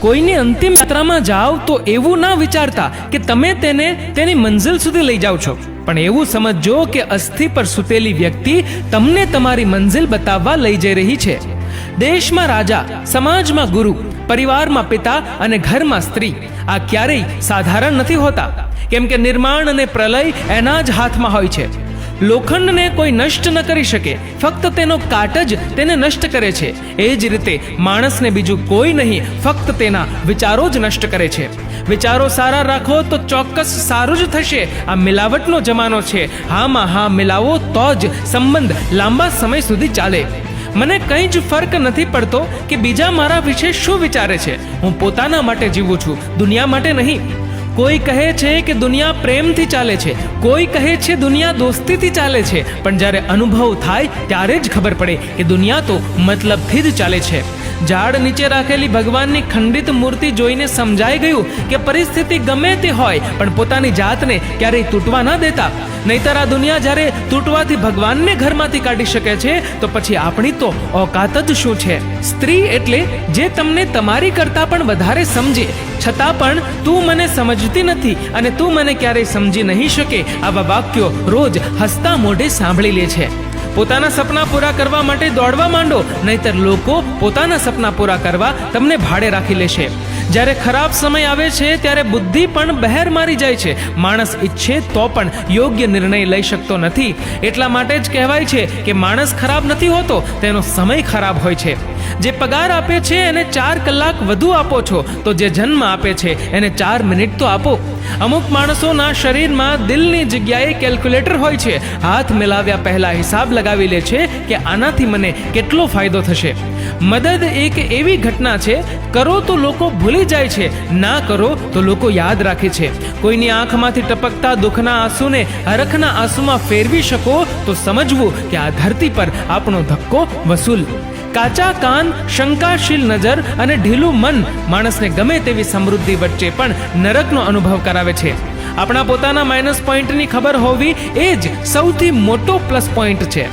કોઈની અંતિમ યાત્રામાં જાઓ તો એવું ના વિચારતા કે તમે તેને તેની મંઝિલ સુધી લઈ જાઓ છો. પણ એવું સમજજો કે અસ્થિ પર સૂતેલી વ્યક્તિ તમને તમારી મંઝિલ બતાવવા લઈ જઈ રહી છે. દેશમાં રાજા, સમાજમાં ગુરુ, પરિવારમાં પિતા અને ઘરમાં સ્ત્રી આ ક્યારેય સાધારણ નથી હોતા. કેમ કે નિર્માણ અને પ્રલય એના જ હાથમાં હોય છે. લોખંડને કોઈ નષ્ટ ન કરી શકે. ફક્ત તેનો કાટ જ તેને નષ્ટ કરે છે. એ જ રીતે માણસને બીજું કોઈ નહીં, ફક્ત તેના વિચારો જ નષ્ટ કરે છે. વિચારો સારા રાખો તો ચોક્કસ સારું જ થશે. આ મિલાવટનો જમાનો છે. હામાં હા, મિલાવો તો જ સંબંધ લાંબા સમય સુધી ચાલે. મને કંઈ જ ફર્ક નથી પડતો કે બીજા મારા વિશે શું વિચારે છે. હું પોતાના માટે જીવું છું, દુનિયા માટે નહીં. કોઈ કહે છે કે દુનિયા પ્રેમથી ચાલે છે, કોઈ કહે છે દુનિયા દોસ્તીથી ચાલે છે, પણ જ્યારે અનુભવ થાય ત્યારે જ ખબર પડે કે દુનિયા તો મતલબથી જ ચાલે છે. ઝાડ નીચે રાખેલી ભગવાનની ખંડિત મૂર્તિ જોઈને સમજાઈ ગયું કે પરિસ્થિતિ ગમે તે હોય, પણ પોતાની જાતને ક્યારેય તૂટવા ન દેતા. નહીતર આ દુનિયા જ્યારે તૂટવાથી ભગવાનને ઘરમાંથી કાઢી શકે છે, તો પછી આપણી તો ઓકાત જ શું છે? સ્ત્રી એટલે જે તમને તમારી કરતાં પણ વધારે સમજે. છતાં પણ તું મને સમજતી નથી અને તું મને ક્યારેય સમજી નહીં શકે આવા વાક્યો રોજ હસતા મોઢે સાંભળી લે છે. પોતાના સપના પૂરા કરવા માટે દોડવા માંડો, નહીતર લોકો પોતાના સપના પૂરા કરવા તમને ભાડે રાખી લેશે. જ્યારે ખરાબ સમય આવે છે, ત્યારે બુદ્ધિ પણ બહેર મારી જાય છે. માણસ ઈચ્છે તો પણ યોગ્ય નિર્ણય લઈ શકતો નથી. એટલા માટે જ કહેવાય છે કે માણસ ખરાબ નથી હોતો, તેનો સમય ખરાબ હોય છે. જે પગાર આપે છે, એને ચાર કલાક વધુ આપો છો, તો જે જન્મ આપે છે, એને ચાર મિનિટ તો આપો. અમુક માણસોના શરીરમાં દિલની જગ્યાએ કેલ્ક્યુલેટર હોય છે. હાથ મિલાવ્યા પહેલા હિસાબ લગાવી લે છે કે આનાથી મને કેટલો ફાયદો થશે. મદદ એક એવી ઘટના છે, કરો તો લોકો ભૂલી જાય છે, ના કરો તો લોકો યાદ રાખે છે. કોઈની આંખમાંથી ટપકતા દુઃખના આંસુને હરખના આંસુમાં ફેરવી શકો તો સમજવું કે આ ધરતી પર આપણો ધક્કો વસૂલ. કાચા કાન, શંકાશીલ નજર અને ઢીલું મન માણસને ગમે તેવી સમૃદ્ધિ વચ્ચે પણ નરકનો અનુભવ કરાવે છે. આપણા પોતાના માઇનસ પોઈન્ટની ખબર હોવી એ જ સૌથી મોટો પ્લસ પોઈન્ટ છે.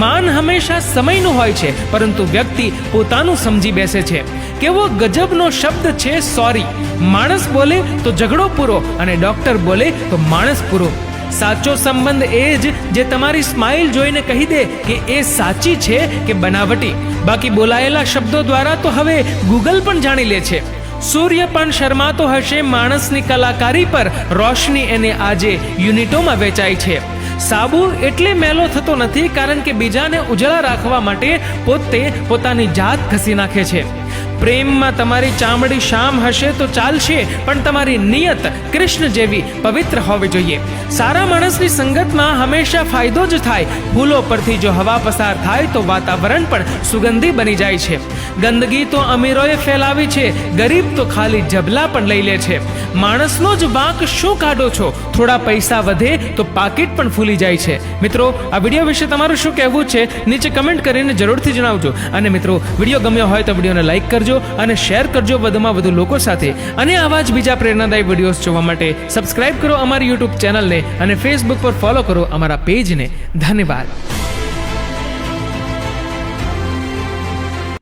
માન હંમેશા સમયનું હોય છે, પરંતુ વ્યક્તિ પોતાનું સમજી બેસે છે. કેવો ગજબનો શબ્દ છે સોરી માણસ બોલે તો ઝઘડો પૂરો અને ડોક્ટર બોલે તો માણસ પૂરો. સાચો સંબંધ એ જ જે તમારી સ્માઇલ જોઈને કહી દે કે એ સાચી છે કે બનાવટી. બાકી બોલાયેલા શબ્દો દ્વારા તો હવે ગૂગલ પણ જાણી લે છે. સૂર્ય પણ શર્માતો હશે માણસની કલાકારી પર. રોશની એને આજે યુનિટોમાં વેચાય છે. સાબુ એટલે મેલો થતો નથી કારણ કે બીજાને ઉજળા રાખવા માટે પોતે પોતાની જાત ઘસી નાખે છે. પ્રેમમાં તમારી ચામડી શામ હશે તો ચાલશે, પણ તમારી નિયત કૃષ્ણ જેવી પવિત્ર હોવી જોઈએ. સારા માણસની સંગતમાં હંમેશા ફાયદો જ થાય. ફૂલો પરથી જો હવા પસાર થાય તો વાતાવરણ પણ સુગંધી બની જાય છે. ગંદકી તો અમીરોએ ફેલાવી છે, ગરીબ તો ખાલી જબલા પણ લઈ લે છે. માણસનો જ વાંક શું કાઢો છો? થોડા પૈસા વધે તો પાકીટ પણ ફૂલી જાય છે. મિત્રો, આ વીડિયો વિશે તમારું શું કહેવું છે, નીચે કમેન્ટ કરીને જરૂરથી જણાવજો. અને મિત્રો, વીડિયો ગમ્યો હોય તો વિડીયોને લાઈક કરજો અને શેર કરજો વધુમાં વધુ લોકો સાથે. અને આવા જ બીજા પ્રેરણાદાયી વિડીયોઝ જોવા માટે સબસ્ક્રાઇબ કરો અમારી યુટ્યુબ ચેનલને અને ફેસબુક પર ફોલો કરો અમારા પેજને ધન્યવાદ.